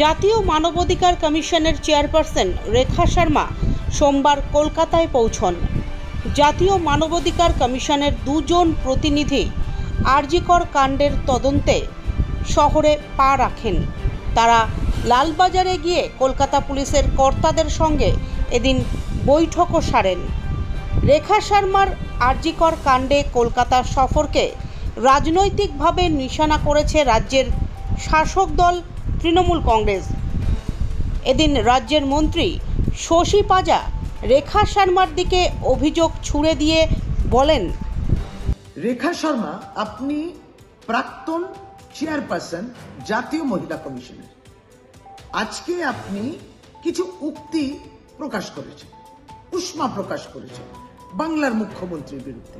জাতীয় মানবাধিকার কমিশনের চেয়ারপারসন রেখা শর্মা সোমবার কলকাতায় পৌঁছন। জাতীয় মানবাধিকার কমিশনের দুজন প্রতিনিধি আরজিকর কাণ্ডের তদন্তে শহরে পা রাখেন। তারা লালবাজারে গিয়ে কলকাতা পুলিশের কর্তাদের সঙ্গে এদিন বৈঠকও সারেন। রেখা শর্মার আরজিকর কাণ্ডে কলকাতা সফরকে রাজনৈতিকভাবে নিশানা করেছে রাজ্যের শাসক দল তৃণমূল কংগ্রেস। এদিন রাজ্যের মন্ত্রী শশী পাজা রেখা শর্মার দিকে অভিযোগ ছুড়ে দিয়ে বলেন, রেখা শর্মা, আপনি প্রাক্তন চেয়ারপারসন, জাতীয় মহিলা কমিশনের। আজকে আপনি কিছু উক্তি প্রকাশ করেছেন, উষ্মা প্রকাশ করেছেন বাংলার মুখ্যমন্ত্রীর বিরুদ্ধে।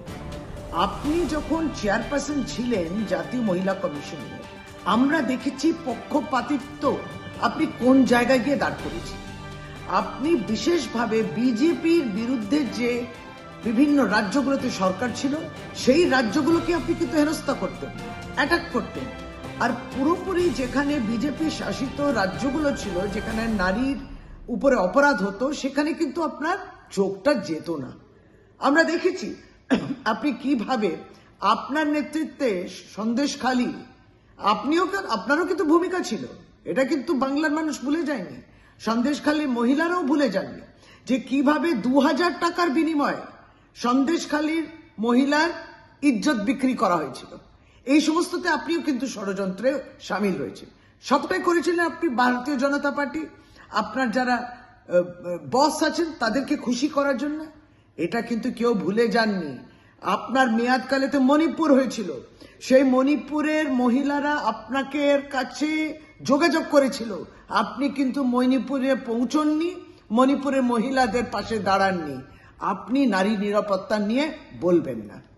আপনি যখন চেয়ারপারসন ছিলেন, জাতীয় মহিলা কমিশনে আমরা দেখেছি পক্ষপাতিত্ব। আপনি কোন জায়গায় গিয়ে দাঁড় করেছেন আপনি বিশেষভাবে বিজেপির বিরুদ্ধে যে বিভিন্ন রাজ্যগুলোতে সরকার ছিল, সেই রাজ্যগুলোকে আপনি কিন্তু হেনস্থা করতেন অ্যাটাক করতেন। আর পুরোপুরি যেখানে বিজেপি শাসিত রাজ্যগুলো ছিল, যেখানে নারীর উপরে অপরাধ হতো, সেখানে কিন্তু আপনার চোখটা যেত না। আমরা দেখেছি, আপনি কীভাবে আপনার নেতৃত্বে সন্দেশখালী আপনিও আপনারও কিন্তু ভূমিকা ছিল। এটা কিন্তু বাংলার মানুষ ভুলে যায়নি। সন্দেশখালী মহিলারাও ভুলে যাননি। যে কীভাবে দু হাজার টাকার বিনিময়ে সন্দেশখালীর মহিলার ইজ্জত বিক্রি করা হয়েছিল। এই সমস্ততে আপনিও কিন্তু ষড়যন্ত্রে সামিল রয়েছে সবটাই করেছিলেন আপনি ভারতীয় জনতা পার্টি। আপনার যারা বস আছেন তাদেরকে খুশি করার জন্য। এটা কিন্তু কেউ ভুলে যাননি। আপনার মেয়াদকালেতে মণিপুর হয়েছিল। সেই মণিপুরের মহিলারা আপনাকে কাছে যোগাযোগ করেছিল। আপনি কিন্তু মণিপুরে পৌঁছননি, মণিপুরের মহিলাদের পাশে দাঁড়াননি। আপনি নারী নিরাপত্তা নিয়ে বলবেন না।